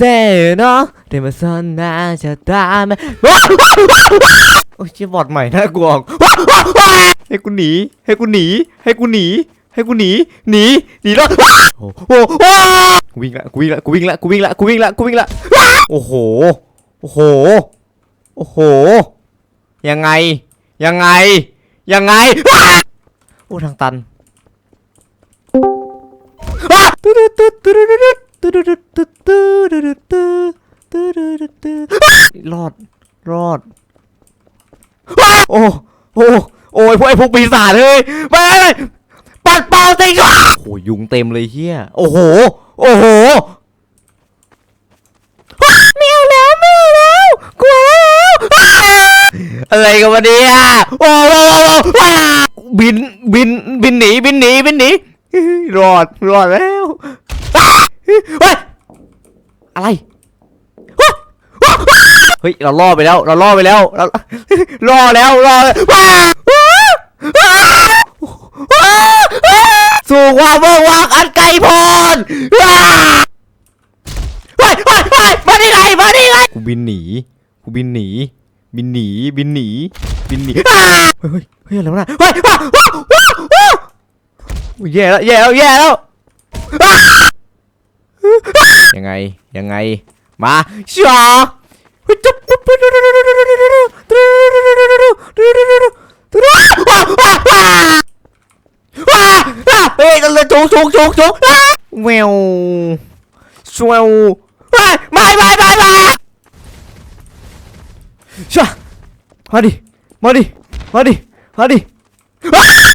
say no เดมาซอนน่าจะตามมาว้าวว้าวว้าวว้าวโอ้ยเชียบอดใหม่น่ากลัวว้าวว้าวว้าวให้กูหนี ให้กูหนี ให้กูหนี ให้กูหนี หนี หนีรอดว้วโอ้โหกูวิ่งละกูวิ่งละกูวิ่งละกูวิ่งละกูวิ่งละกูวิ่งละโอ้โห โอ้โห โอ้โห ยังไง ยังไง ยังไงโอ้ทางตัน รอด รอด โอ้ โอ้ โอ้ยพวกไอ้พวกปีศาจเฮ้ยไปไปไปปัดเป่าสิวะโอ้ยยุงเต็มเลยเฮียโอ้โห โอ้โหไม่เอาแล้วไม่เอาแล้วกลัวแล้วอะไรกันวะเนี่ยโอ้โหบิน บิน บินหนี บินหนี บินหนี รอด รอดแล้ว เฮ้ย อะไร เฮ้ยเราล่อไปแล้ว เราล่อไปแล้วเราล่อแล้วล่อแล้วสู่ความเบิกวางอันไกลโพ้นว้าวเฮ้ยเฮ้ยเฮ้ยมาที่ไหนมาที่ไหนกูบินหนีกูบินหนี บินหนีบินหนีบินหนีเฮ้ยเฮ้ยอะไรวะน่ะเฮ้ยว้าว้าว้าแย่แล้วแย่แล้วแย่แล้วยังไงยังไงมาชัว เฮ้ยกันเลยจุกจุกจุกจุกแววชววไม่ไม่ไม่ไม่ไม่ชะมาดิมาดิมาดิมาดิ